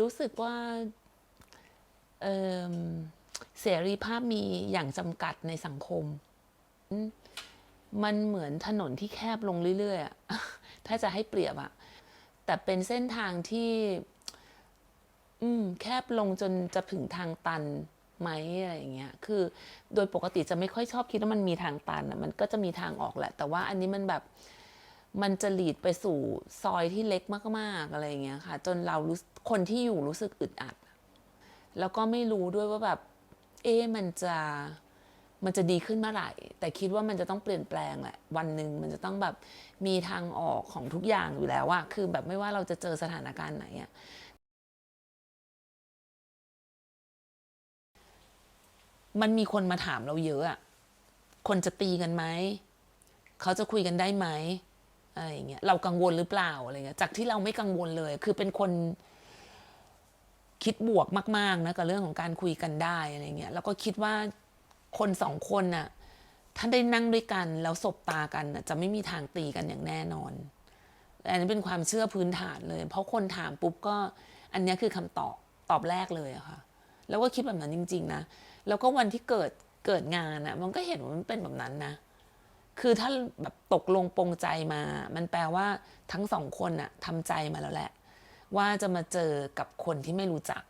รู้สึกว่าเเสรีภาพมีอย่างจำกัดในสังคม มันเหมือนถนนที่แคบลงเรื่อยๆ ถ้าจะให้เปรียบอะแต่เป็นเส้นทางที่แคบลงจนจะถึงทางตันไหมอะไรอย่างเงี้ย คือโดยปกติจะไม่ค่อยชอบคิดว่ามันมีทางตันอะมันก็จะมีทางออกแหละ แต่ว่าอันนี้มันแบบ มันจะหลีดไปสู่ซอยที่เล็กมากๆอะไรอย่างเงี้ยค่ะ จนเรารู้คนที่อยู่รู้สึกอึดอัด แล้วก็ไม่รู้ด้วยว่าแบบ เอ๊ะมันจะมันจะดีขึ้นเมื่อไหร่ แต่คิดว่ามันจะต้องเปลี่ยนแปลงแหละ วันหนึ่งมันจะต้องแบบมีทางออกของทุกอย่างอยู่แล้วอะคือแบบไม่ว่าเราจะเจอสถานการณ์ไหนอะมันมีคนมาถามเราเยอะอะคนจะตีกันไหม เขาจะคุยกันได้ไหม อะไรอย่างเงี้ยเรากังวลหรือเปล่าอะไรเงี้ยจากที่เราไม่กังวลเลย คือเป็นคนคิดบวกมากๆนะกับเรื่องของการคุยกันได้อะไรเงี้ยแล้วก็คิดว่าคนสองคนน่ะถ้าได้นั่งด้วยกันแล้วสบตากันน่ะจะไม่มีทางตีกันอย่างแน่นอนอันนี้เป็นความเชื่อพื้นฐานเลย เพราะคนถามปุ๊บก็อันนี้คือคำตอบตอบแรกเลยอะค่ะ แล้วก็คิดแบบนั้นจริง ๆ นะ แล้วก็วันที่เกิดเกิดงานอะมันก็เห็นว่ามันเป็นแบบนั้นนะ คือถ้าแบบตกลงปรงใจมา มันแปลว่าทั้งสองคนน่ะทำใจมาแล้วแหละ ว่าจะมาเจอกับคนที่ไม่รู้จัก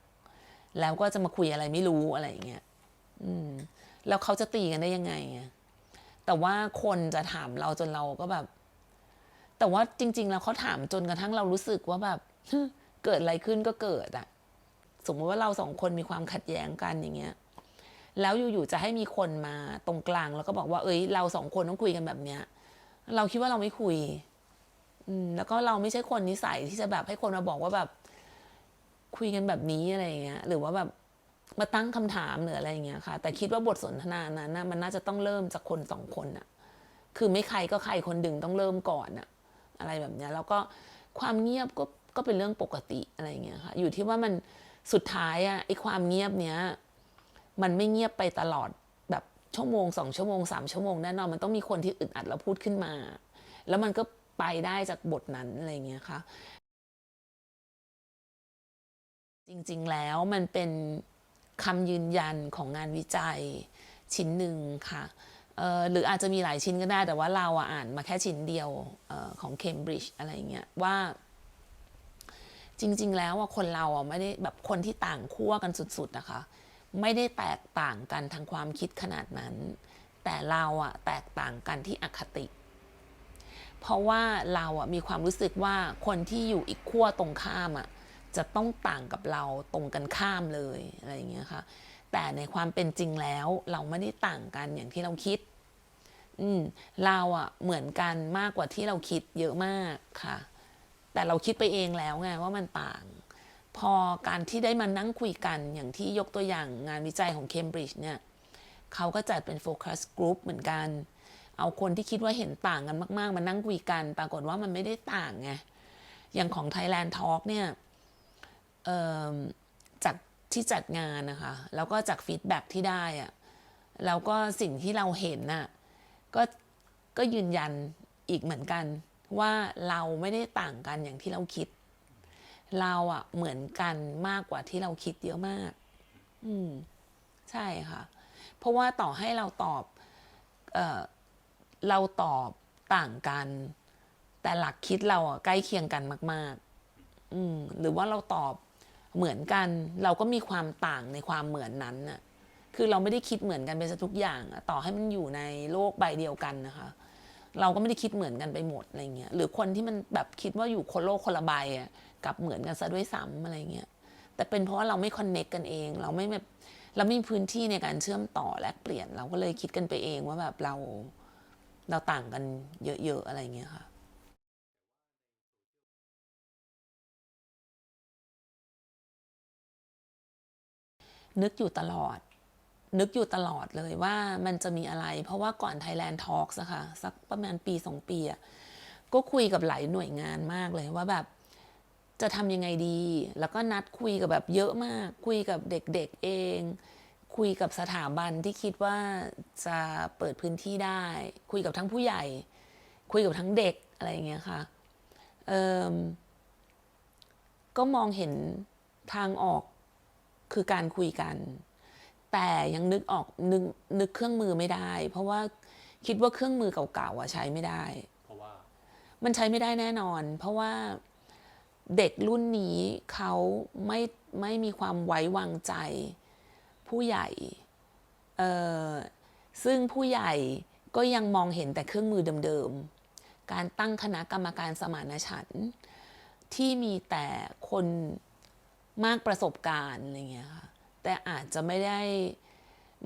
แล้วก็จะมาคุยอะไรไม่รู้อะไรอย่างเงี้ยอืมแล้วเขาจะตีกันได้ยังไงอะแต่ว่าคนจะถามเราจนเราก็แบบ แต่ว่าจริง ๆ แล้วเขาถามจนกระทั่งเรารู้สึกว่าแบบเกิดอะไรขึ้นก็เกิดอะสมมติว่าเราสองคนมีความขัดแย้งกันอย่างเงี้ย แล้วอยู่ๆจะให้มีคนมาตรงกลาง แล้วก็บอกว่า เอ้ย เราสองคนต้องคุยกันแบบเนี้ย เราคิดว่าเราไม่คุย อืม แล้วก็เราไม่ใช่คนนิสัยที่จะแบบให้คนมาบอกว่าแบบ คุยกันแบบนี้อะไรอย่างเงี้ย หรือว่าแบบมาตั้งคำถามหรืออะไรอย่างเงี้ยค่ะ แต่คิดว่าบทสนทนานั้นนะมันน่าจะต้องเริ่มจากคนสองคนน่ะคือไม่ใครก็ใครคนดึงต้องเริ่มก่อนน่ะอะไรแบบเนี้ย แล้วก็ความเงียบก็ก็เป็นเรื่องปกติอะไรอย่างเงี้ยค่ะ อยู่ที่ว่ามันสุดท้ายอะไอ้ความเงียบเนี้ย มันไม่เงียบไปตลอดแบบชั่วโมงสองชั่วโมงสามชั่วโมงแน่นอนมันต้องมีคนที่อึดอัดแล้วพูดขึ้นมา แล้วมันก็ไปได้จากบทนั้นอะไรเงี้ยค่ะ จริงๆแล้วมันเป็นคำยืนยันของงานวิจัยชิ้นหนึ่งค่ะหรืออาจจะมีหลายชิ้นก็ได้ แต่ว่าเราอ่านมาแค่ชิ้นเดียวออของเคมบริดจ์อะไรเงี้ยว่าจริง ๆ แล้วคนเราอะไม่ได้แบบคนที่ต่างขั้วกันสุดๆนะคะ ไม่ได้แตกต่างกันทางความคิดขนาดนั้น แต่เราอะแตกต่างกันที่อคติ เพราะว่าเราอะมีความรู้สึกว่าคนที่อยู่อีกขั้วตรงข้ามอะจะต้องต่างกับเราตรงกันข้ามเลยอะไรอย่างเงี้ยค่ะ แต่ในความเป็นจริงแล้วเราไม่ได้ต่างกันอย่างที่เราคิด อืมเราอะเหมือนกันมากกว่าที่เราคิดเยอะมากค่ะ แต่เราคิดไปเองแล้วไงว่ามันต่าง พอการที่ได้มานั่งคุยกันอย่างที่ยกตัวอย่างงานวิจัยของเคมบริดจ์เนี่ยเขาก็จัดเป็นโฟกัสกลุ่มเหมือนกัน เอาคนที่คิดว่าเห็นต่างกันมาก ๆ มานั่งคุยกัน ปรากฏว่ามันไม่ได้ต่างไง อย่างของ Thailand Talk เนี่ยจากที่จัดงานนะคะ แล้วก็จากฟีดแบ็กที่ได้อะแล้วก็สิ่งที่เราเห็นน่ะก็ก็ยืนยันอีกเหมือนกันว่าเราไม่ได้ต่างกันอย่างที่เราคิด เราอะเหมือนกันมากกว่าที่เราคิดเยอะมาก อืม ใช่ค่ะ เพราะว่าต่อให้เราตอบเออเราตอบต่างกัน แต่หลักคิดเราอะใกล้เคียงกันมาก ๆ อืม หรือว่าเราตอบเหมือนกัน เราก็มีความต่างในความเหมือนนั้นน่ะ คือเราไม่ได้คิดเหมือนกันไปซะทุกอย่างอะต่อให้มันอยู่ในโลกใบเดียวกันนะคะเราก็ไม่ได้คิดเหมือนกันไปหมดอะไรเงี้ยหรือคนที่มันแบบคิดว่าอยู่คนโลกคนละใบอะ กลับเหมือนกันซะด้วยซ้ำอะไรเงี้ยแต่เป็นเพราะว่าเราไม่คอนเน็กกันเอง เราไม่แบบเราไม่มีพื้นที่ในการเชื่อมต่อแลกเปลี่ยน เราก็เลยคิดกันไปเองว่าแบบเราเราต่างกันเยอะๆอะไรเงี้ยค่ะนึกอยู่ตลอด นึกอยู่ตลอดเลยว่ามันจะมีอะไร เพราะว่าก่อน Thailand Talks อะค่ะสักประมาณปีสองปีอะก็คุยกับหลายหน่วยงานมากเลยว่าแบบ จะทำยังไงดี แล้วก็นัดคุยกับแบบเยอะมาก คุยกับเด็กๆเอง คุยกับสถาบันที่คิดว่าจะเปิดพื้นที่ได้ คุยกับทั้งผู้ใหญ่ คุยกับทั้งเด็กอะไรอย่างเงี้ยค่ะเอิ่มก็มองเห็นทางออกคือการคุยกัน แต่ยังนึกออกนึกนึกเครื่องมือไม่ได้ เพราะว่าคิดว่าเครื่องมือเก่าๆอะใช้ไม่ได้ เพราะว่า มันใช้ไม่ได้แน่นอน เพราะว่า เด็กรุ่นนี้เขาไม่ไม่มีความไว้วางใจ ผู้ใหญ่ซึ่งผู้ใหญ่ก็ยังมองเห็นแต่เครื่องมือเดิมๆ การตั้งคณะกรรมการสมานฉันท์ที่มีแต่คนมากประสบการณ์อะไรเงี้ยค่ะแต่อาจจะไม่ได้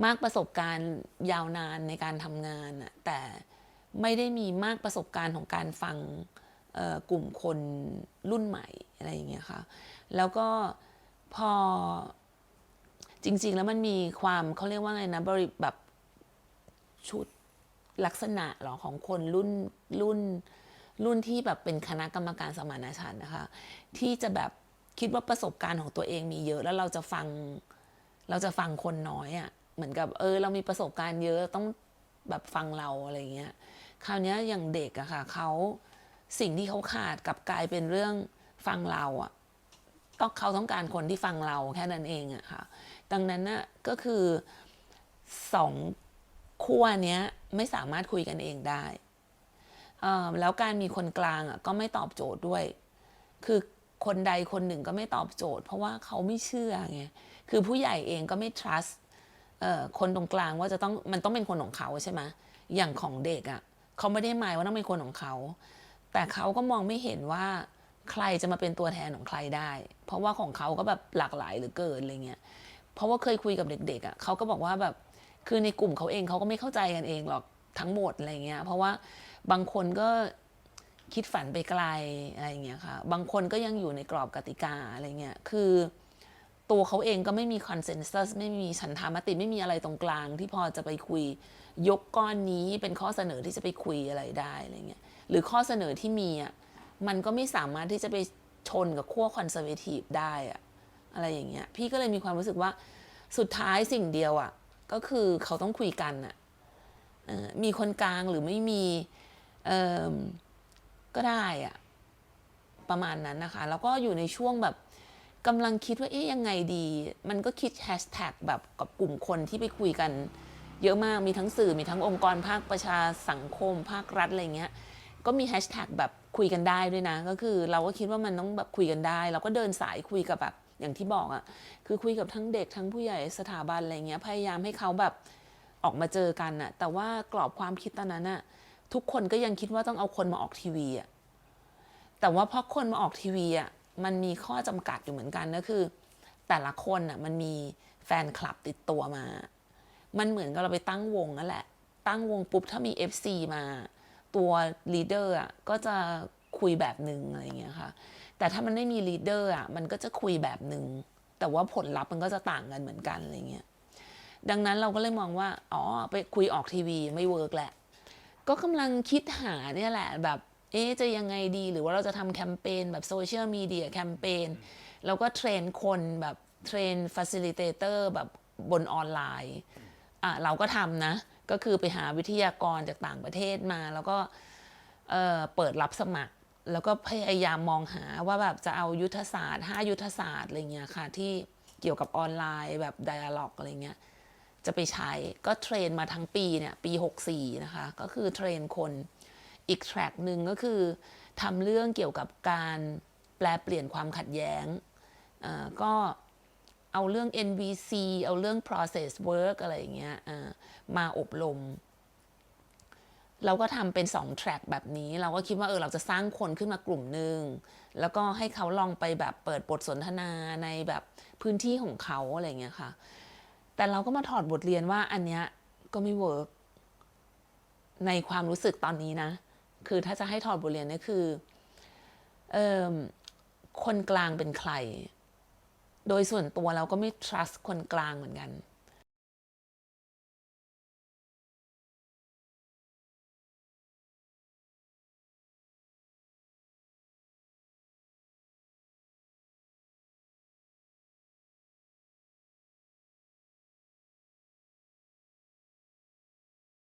มากประสบการณ์ยาวนานในการทำงานอะแต่ไม่ได้มีมากประสบการณ์ของการฟัง กลุ่มคนรุ่นใหม่อะไรอย่างเงี้ยค่ะ แล้วก็พอจริง ๆ แล้วมันมีความเขาเรียกว่าไงนะบริแบบชุดลักษณะหรอของคนรุ่นรุ่นรุ่นที่แบบเป็นคณะกรรมการสมานฉันท์นะคะ ที่จะแบบคิดว่าประสบการณ์ของตัวเองมีเยอะแล้วเราจะฟังเราจะฟังคนน้อยอะ่ะเหมือนกับเออ เรามีประสบการณ์เยอะต้องแบบฟังเราอะไรเงี้ยคราวนี้อย่างเด็กอะค่ะเขา สิ่งที่เขาขาดกับกลายเป็นเรื่องฟังเราอะต้องเขาต้องการคนที่ฟังเราแค่นั้นเองอะค่ะ ดังนั้นน่ะก็คือสองขั้วเนี้ยไม่สามารถคุยกันเองได้ แล้วการมีคนกลางอะก็ไม่ตอบโจทย์ด้วย คือคนใดคนหนึ่งก็ไม่ตอบโจทย์ เพราะว่าเขาไม่เชื่อไง คือผู้ใหญ่เองก็ไม่ trust คนตรงกลางว่าจะต้องมันต้องเป็นคนของเขาใช่ไหมอย่างของเด็กอะ่ะเขาไม่ได้หมายว่าต้องเป็นคนของเขา แต่เขาก็มองไม่เห็นว่าใครจะมาเป็นตัวแทนของใครได้ เพราะว่าของเขาก็แบบหลากหลายหรือเกินอะไรเงี้ย เพราะว่าเคยคุยกับเด็กๆอะ่ะเขาก็บอกว่าแบบคือในกลุ่มเขาเองเขาก็ไม่เข้าใจกันเองหรอกทั้งหมดอะไรเงี้ย เพราะว่าบางคนก็คิดฝันไปไกลอะไรเงี้ยค่ะ บางคนก็ยังอยู่ในกรอบกติกาอะไรเงี้ย คือ ตัวเขาเองก็ไม่มีคอนเซนแซสไม่มีฉันทามติไม่มีอะไรตรงกลางที่พอจะไปคุย ยกก้อนนี้เป็นข้อเสนอที่จะไปคุยอะไรได้อะไรเงี้ยหรือข้อเสนอที่มีอะมันก็ไม่สามารถที่จะไปชนกับขั้วคอนเซอร์เวทีฟได้อะอะไรอย่างเงี้ยพี่ก็เลยมีความรู้สึกว่าสุดท้ายสิ่งเดียวอะก็คือเขาต้องคุยกันอะมีคนกลางหรือไม่มีเอิ่มก็ได้อะประมาณนั้นนะคะ แล้วก็อยู่ในช่วงแบบ กำลังคิดว่าเอ๊ะยังไงดี มันก็คิดแฮชแท็กแบบกับกลุ่มคนที่ไปคุยกัน เยอะมากมีทั้งสื่อมีทั้งองค์กรภาคประชาสังคม ภาครัฐอะไรเงี้ยก็มีแฮชแท็กแบบคุยกันได้ด้วยนะ ก็คือเราก็คิดว่ามันต้องแบบคุยกันได้ เราก็เดินสายคุยกับแบบอย่างที่บอกอะ่ะคือคุยกับทั้งเด็กทั้งผู้ใหญ่สถาบันอะไรเงี้ยพยายามให้เขาแบบออกมาเจอกันอะ่ะ แต่ว่ากรอบความคิดตอนนั้นอะ่ะทุกคนก็ยังคิดว่าต้องเอาคนมาออกทีวีอะแต่ว่าพอคนมาออกทีวีอะ มันมีข้อจำกัดอยู่เหมือนกันก็คือ แต่ละคนอะมันมีแฟนคลับติดตัวมา มันเหมือนกับเราไปตั้งวงนั่นแหละ ตั้งวงปุ๊บถ้ามี FC มาตัวลีดเดอร์อะก็จะคุยแบบหนึ่งอะไรเงี้ยค่ะ แต่ถ้ามันไม่มีลีดเดอร์อะมันก็จะคุยแบบหนึ่งแต่ว่าผลลัพธ์มันก็จะต่างกันเหมือนกันอะไรเงี้ย ดังนั้นเราก็เลยมองว่า อ๋อ ไปคุยออกทีวีไม่เวิร์กแหละ ก็กำลังคิดหาเนี่ยแหละแบบ เอ๊จะยังไงดีหรือว่าเราจะทำแคมเปญแบบโซเชียลมีเดียแคมเปญแล้วก็เทรนคนแบบเทรนฟัซิลิเตเตอร์แบบบนออนไลน์อะเราก็ทำนะ ก็คือไปหาวิทยากรจากต่างประเทศมา แล้วก็เอ่อเปิดรับสมัคร แล้วก็พยายามมองหาว่าแบบจะเอายุทธศาสตร์ 5 ยุทธศาสตร์อะไรเงี้ยค่ะ ที่เกี่ยวกับออนไลน์แบบ dialog อะไรเงี้ยจะไปใช้ก็เทรนมาทั้งปีเนี่ยปี 64 นะคะ ก็คือเทรนคน อีกแทร็กหนึ่งก็คือทำเรื่องเกี่ยวกับการแปลเปลี่ยนความขัดแย้งก็เอาเรื่อง NVC เอาเรื่อง process work อะไรอย่างเงี้ยมาอบรม เราก็ทำเป็น2แทร็กแบบนี้ เราก็คิดว่าเออเราจะสร้างคนขึ้นมากลุ่มหนึ่ง แล้วก็ให้เขาลองไปแบบเปิดบทสนทนาในแบบพื้นที่ของเขาอะไรเงี้ยค่ะ แต่เราก็มาถอดบทเรียนว่าอันเนี้ยก็ไม่เวิร์กในความรู้สึกตอนนี้นะ คือถ้าจะให้ถอดบทเรียนนี่คือเออคนกลางเป็นใคร โดยส่วนตัวเราก็ไม่ trust คนกลางเหมือนกัน